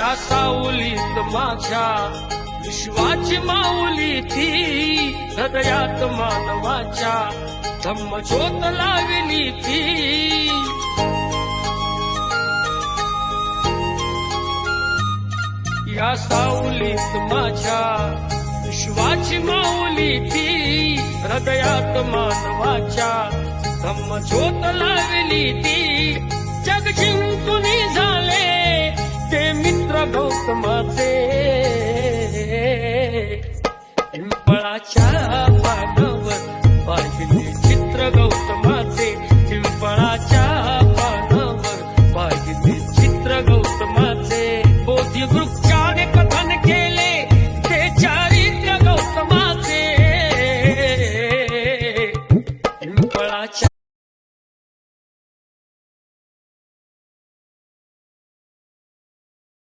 या सावलीत माझ्या विश्वाची माऊली ती हृदयात मानवाच्या धम्म ज्योत लावली ती. या सावलीत माझ्या विश्वाची माऊली ती हृदयात मानवाच्या धम्म ज्योत लावली ती. Eu Mă vezi În pălacea